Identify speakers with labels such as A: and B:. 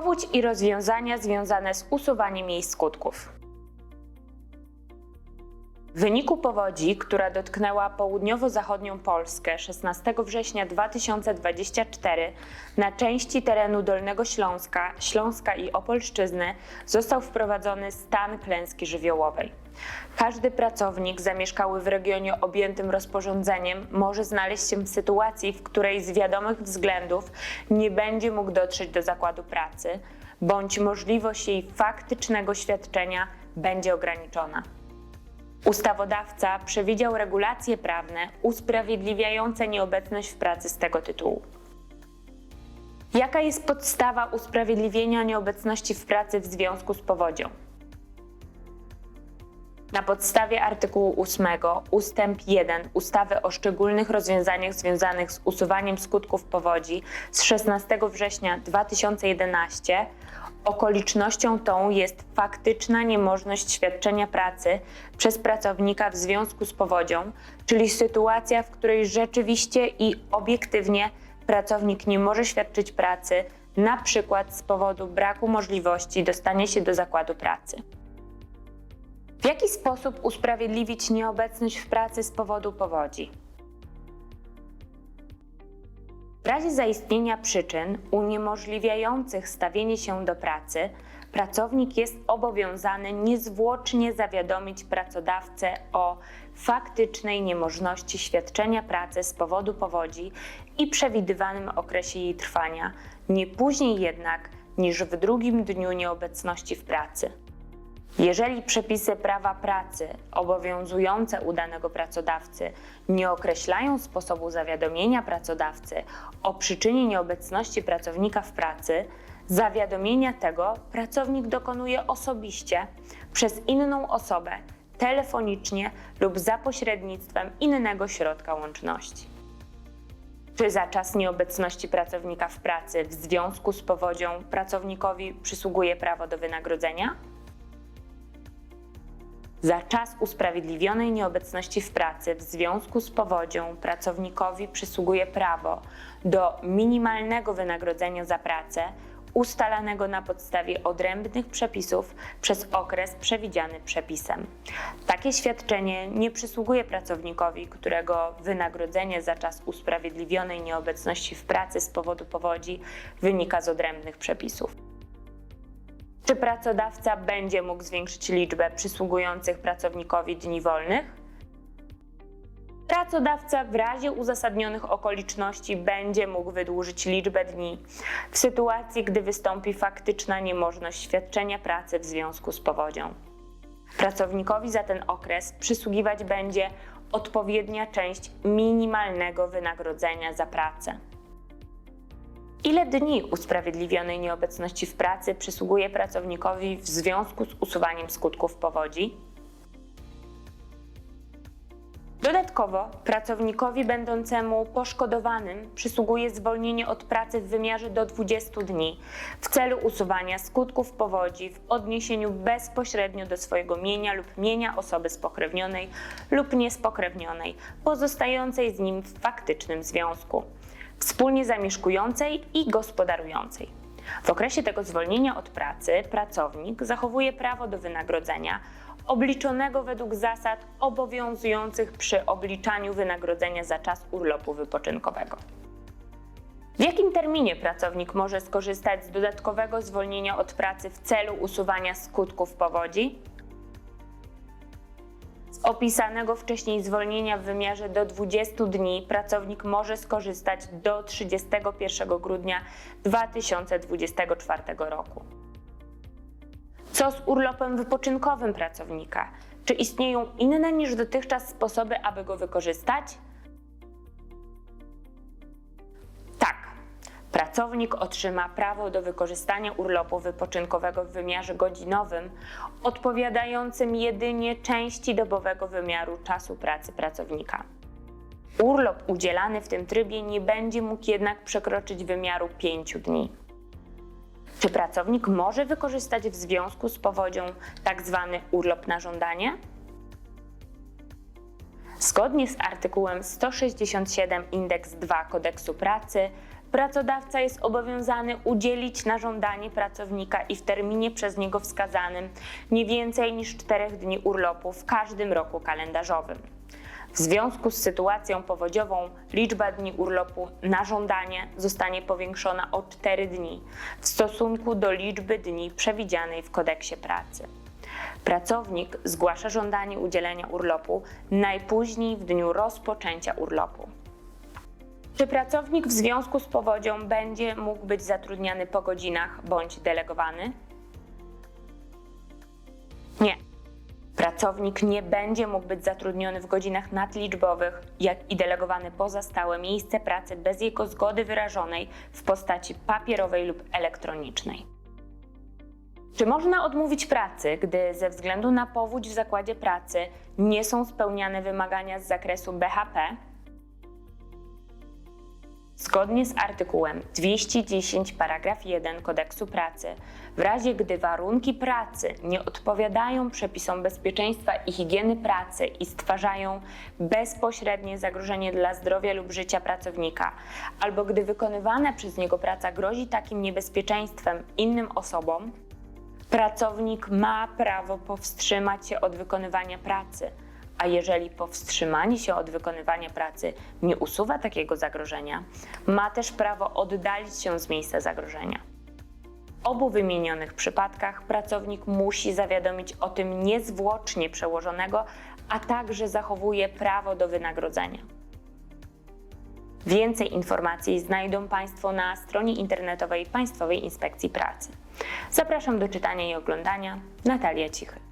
A: Powódź i rozwiązania związane z usuwaniem jej skutków. W wyniku powodzi, która dotknęła południowo-zachodnią Polskę 16 września 2024, na części terenu Dolnego Śląska, Śląska i Opolszczyzny został wprowadzony stan klęski żywiołowej. Każdy pracownik zamieszkały w regionie objętym rozporządzeniem może znaleźć się w sytuacji, w której z wiadomych względów nie będzie mógł dotrzeć do zakładu pracy, bądź możliwość jej faktycznego świadczenia będzie ograniczona. Ustawodawca przewidział regulacje prawne usprawiedliwiające nieobecność w pracy z tego tytułu. Jaka jest podstawa usprawiedliwienia nieobecności w pracy w związku z powodzią? Na podstawie artykułu 8 ustęp 1 ustawy o szczególnych rozwiązaniach związanych z usuwaniem skutków powodzi z 16 września 2011 okolicznością tą jest faktyczna niemożność świadczenia pracy przez pracownika w związku z powodzią, czyli sytuacja, w której rzeczywiście i obiektywnie pracownik nie może świadczyć pracy, na przykład z powodu braku możliwości dostania się do zakładu pracy. W jaki sposób usprawiedliwić nieobecność w pracy z powodu powodzi? W razie zaistnienia przyczyn uniemożliwiających stawienie się do pracy, pracownik jest obowiązany niezwłocznie zawiadomić pracodawcę o faktycznej niemożności świadczenia pracy z powodu powodzi i przewidywanym okresie jej trwania, nie później jednak niż w drugim dniu nieobecności w pracy. Jeżeli przepisy prawa pracy obowiązujące u danego pracodawcy nie określają sposobu zawiadomienia pracodawcy o przyczynie nieobecności pracownika w pracy, zawiadomienia tego pracownik dokonuje osobiście przez inną osobę, telefonicznie lub za pośrednictwem innego środka łączności. Czy za czas nieobecności pracownika w pracy w związku z powodzią pracownikowi przysługuje prawo do wynagrodzenia? Za czas usprawiedliwionej nieobecności w pracy w związku z powodzią pracownikowi przysługuje prawo do minimalnego wynagrodzenia za pracę ustalanego na podstawie odrębnych przepisów przez okres przewidziany przepisem. Takie świadczenie nie przysługuje pracownikowi, którego wynagrodzenie za czas usprawiedliwionej nieobecności w pracy z powodu powodzi wynika z odrębnych przepisów. Czy pracodawca będzie mógł zwiększyć liczbę przysługujących pracownikowi dni wolnych? Pracodawca w razie uzasadnionych okoliczności będzie mógł wydłużyć liczbę dni w sytuacji, gdy wystąpi faktyczna niemożność świadczenia pracy w związku z powodzią. Pracownikowi za ten okres przysługiwać będzie odpowiednia część minimalnego wynagrodzenia za pracę. Ile dni usprawiedliwionej nieobecności w pracy przysługuje pracownikowi w związku z usuwaniem skutków powodzi? Dodatkowo pracownikowi będącemu poszkodowanym przysługuje zwolnienie od pracy w wymiarze do 20 dni w celu usuwania skutków powodzi w odniesieniu bezpośrednio do swojego mienia lub mienia osoby spokrewnionej lub niespokrewnionej pozostającej z nim w faktycznym związku wspólnie zamieszkującej i gospodarującej. W okresie tego zwolnienia od pracy pracownik zachowuje prawo do wynagrodzenia obliczonego według zasad obowiązujących przy obliczaniu wynagrodzenia za czas urlopu wypoczynkowego. W jakim terminie pracownik może skorzystać z dodatkowego zwolnienia od pracy w celu usuwania skutków powodzi? Opisanego wcześniej zwolnienia w wymiarze do 20 dni pracownik może skorzystać do 31 grudnia 2024 roku. Co z urlopem wypoczynkowym pracownika? Czy istnieją inne niż dotychczas sposoby, aby go wykorzystać? Pracownik otrzyma prawo do wykorzystania urlopu wypoczynkowego w wymiarze godzinowym, odpowiadającym jedynie części dobowego wymiaru czasu pracy pracownika. Urlop udzielany w tym trybie nie będzie mógł jednak przekroczyć wymiaru 5 dni. Czy pracownik może wykorzystać w związku z powodzią tzw. urlop na żądanie? Zgodnie z artykułem 167 indeks 2 kodeksu pracy pracodawca jest obowiązany udzielić na żądanie pracownika i w terminie przez niego wskazanym nie więcej niż 4 dni urlopu w każdym roku kalendarzowym. W związku z sytuacją powodziową liczba dni urlopu na żądanie zostanie powiększona o 4 dni w stosunku do liczby dni przewidzianej w kodeksie pracy. Pracownik zgłasza żądanie udzielenia urlopu najpóźniej w dniu rozpoczęcia urlopu. Czy pracownik w związku z powodzią będzie mógł być zatrudniany po godzinach bądź delegowany? Nie. Pracownik nie będzie mógł być zatrudniony w godzinach nadliczbowych, jak i delegowany poza stałe miejsce pracy bez jego zgody wyrażonej w postaci papierowej lub elektronicznej. Czy można odmówić pracy, gdy ze względu na powódź w zakładzie pracy nie są spełniane wymagania z zakresu BHP? Zgodnie z artykułem 210 paragraf 1 Kodeksu Pracy, w razie gdy warunki pracy nie odpowiadają przepisom bezpieczeństwa i higieny pracy i stwarzają bezpośrednie zagrożenie dla zdrowia lub życia pracownika, albo gdy wykonywana przez niego praca grozi takim niebezpieczeństwem innym osobom, pracownik ma prawo powstrzymać się od wykonywania pracy, a jeżeli powstrzymanie się od wykonywania pracy nie usuwa takiego zagrożenia, ma też prawo oddalić się z miejsca zagrożenia. W obu wymienionych przypadkach pracownik musi zawiadomić o tym niezwłocznie przełożonego, a także zachowuje prawo do wynagrodzenia. Więcej informacji znajdą Państwo na stronie internetowej Państwowej Inspekcji Pracy. Zapraszam do czytania i oglądania. Natalia Cichy.